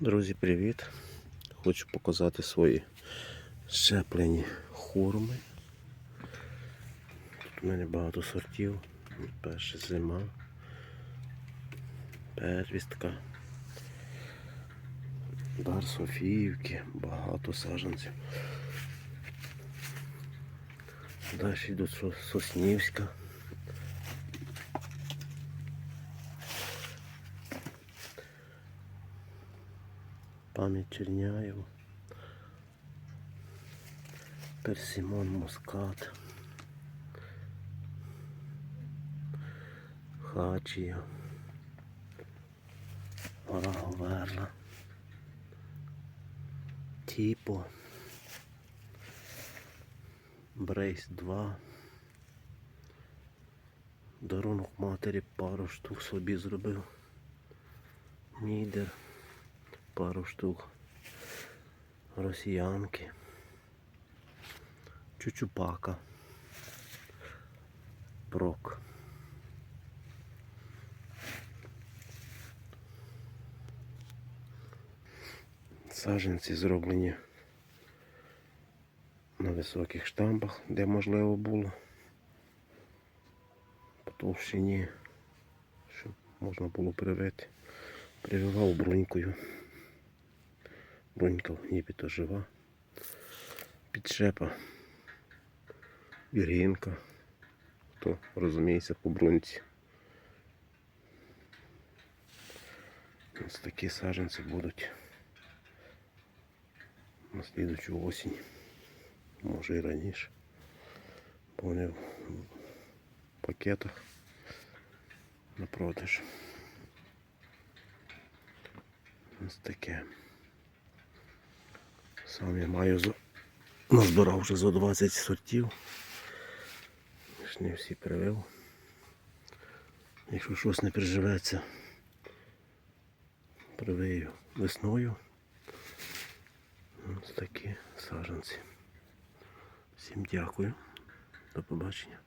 Друзі, привіт! Хочу показати свої щеплені хурми. Тут у мене багато сортів. Перша зима, первістка, дар Софіївки, багато саджанців. Далі йдуть Соснівська. Пам'ять Черняєва. Персимон Мускат. Хачія. Раговерла. Тіпо. Брейс 2. Дарунок матері пару штук собі зробив. Мідер пару штук. Росіянки. Чучупака. Прок. Саженці зроблені на високих штампах, де можливо було. По товщині, щоб можна було привити. Прививав брунькою. Брунька нібито жива. Підшепа. Віргінка. Хто розуміється по бруньці. Ось такі саджанці будуть на слідучу осінь. Може і раніше. Бо вони в пакетах на продаж. Ось таке. Сам я маю назбирав вже за 20 сортів. Ж не всі привив. Якщо щось не приживеться, привию весною. Ось такі саджанці. Всім дякую. До побачення.